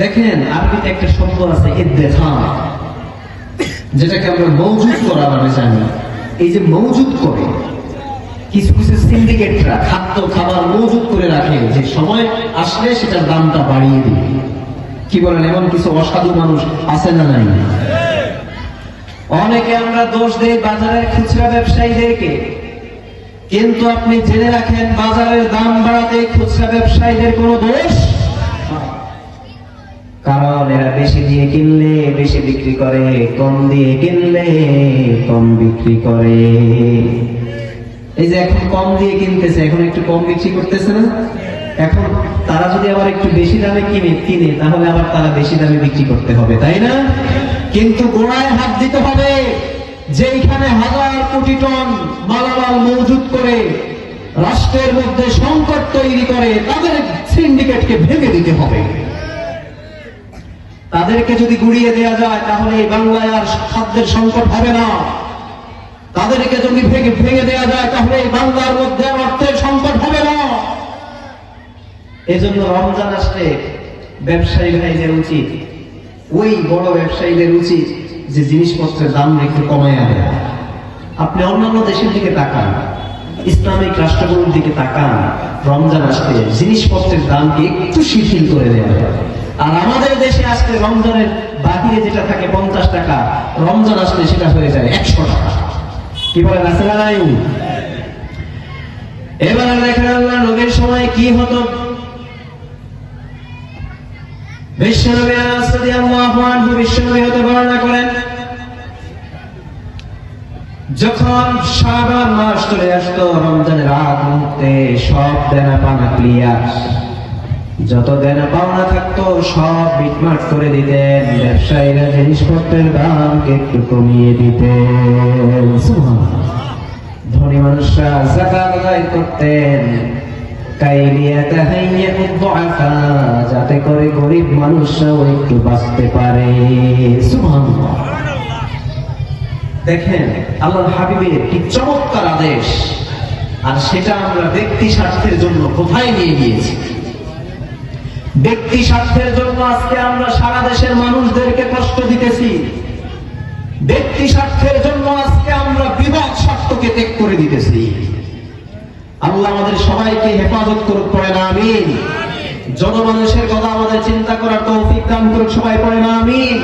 দেখেন, আরবিতে একটা শব্দ আছে যেটাকে আমরা মৌজুদ করা মানে জানি। এই যে মৌজুদ করে, কিছু কিছু সিন্ডিকেটরা খাদ্য, খাবার মজুদ করে রাখে, যে সময় আসলে সেটার দামটা বাড়িয়ে দিবে কি বলেন, এমন কিছু অসাধু মানুষ আছে না নাই? অনেকে আমরা দোষ দেই বাজারের খুচরা ব্যবসায়ীদেরকে, কিন্তু আপনি জেনে রাখেন বাজারের দাম বাড়াতে খুচরা ব্যবসায়ীদের কোনো দোষ? কারণ এরা বেশি দিয়ে কিনলে, বেশি বিক্রি করে, কম দিয়ে কিনলে, কম বিক্রি করে। এই যে এখন কম দিয়ে কিনতেছে, এখন একটু কম বিক্রি করতেছে না? এখন তারা যদি আবার একটু বেশি দামে কিনে কিনে, তাহলে আবার তারা বেশি দামে বিক্রি করতে হবে, তাই না? কিন্তু গোড়ায় হাত দিতে হবে, যেইখানে হাজার কোটি টন মালামাল মজুত করে রাষ্ট্রের মধ্যে সংকট তৈরি করে, তাদের সিন্ডিকেটকে ভেঙে দিতে হবে। তাদেরকে যদি গুড়িয়ে দেওয়া যায়, তাহলে এই বাংলায় আর খাদ্যের সংকট হবে না। তাদেরকে যদি ভেঙে ভেঙে দেওয়া যায়, তাহলে এই বাংলার মধ্যে অর্থের সংকট হবে না। এজন্য রমজান আসলে ব্যবসায়ী ভাইদের উচিত। ওই বড় ব্যবসায়ীদের উচিত যে জিনিসপত্রের দাম একটু কমায় আনে আপনি অন্যান্য দেশের দিকে তাকান, ইসলামিক রাষ্ট্রগুলোর দিকে তাকান, রমজান আসলে জিনিসপত্রের দামকে একটু শিথিল করে দেওয়া আর আমাদের দেশে আসলে রমজানের বাহিরে যেটা থাকে পঞ্চাশ টাকা, রমজান আসলে সেটা হয়ে যায় একশো টাকা। কি বলেন আসলে নাই এবার দেখেন আল্লাহ নবীর সময় কি হতো? বিশ্বনবী রাদিয়াল্লাহু বর্ণনা করেন, যখন শাবান মাস চলে আসতো, রমজানের আগ মুহূর্তে সব দেনা পানা ক্লিয়ার। যত দেনা পাওনা থাকতো, সব মিটমাট করে দিতেন। ব্যবসায়ীরা জিনিসপত্রের দামকে একটু কমিয়ে দিতেন। ধনী মানুষরা জাকাত আদায় করতেন। যাতে করে গরিব মানুষরাও একটু বাঁচতে পারে। দেখেন, আল্লাহর হাবিবের কি চমৎকার আদেশ। আর সেটা আমরা ব্যক্তি স্বার্থের জন্য কোথায় নিয়ে গিয়েছি? ব্যক্তি স্বার্থের জন্য আজকে আমরা সারা দেশের মানুষদেরকে কষ্ট দিতেছি। ব্যক্তি স্বার্থের জন্য আজকে আমরা বিবাদ স্বার্থকে ত্যাগ করে দিতেছি। আল্লাহ আমাদের সবাইকে হেফাজত করুক, পড়ে না আমি জনমানুষের কথা আমাদের চিন্তা করার তৌফিক দান করুক, সবাই পড়ে না, আমিন।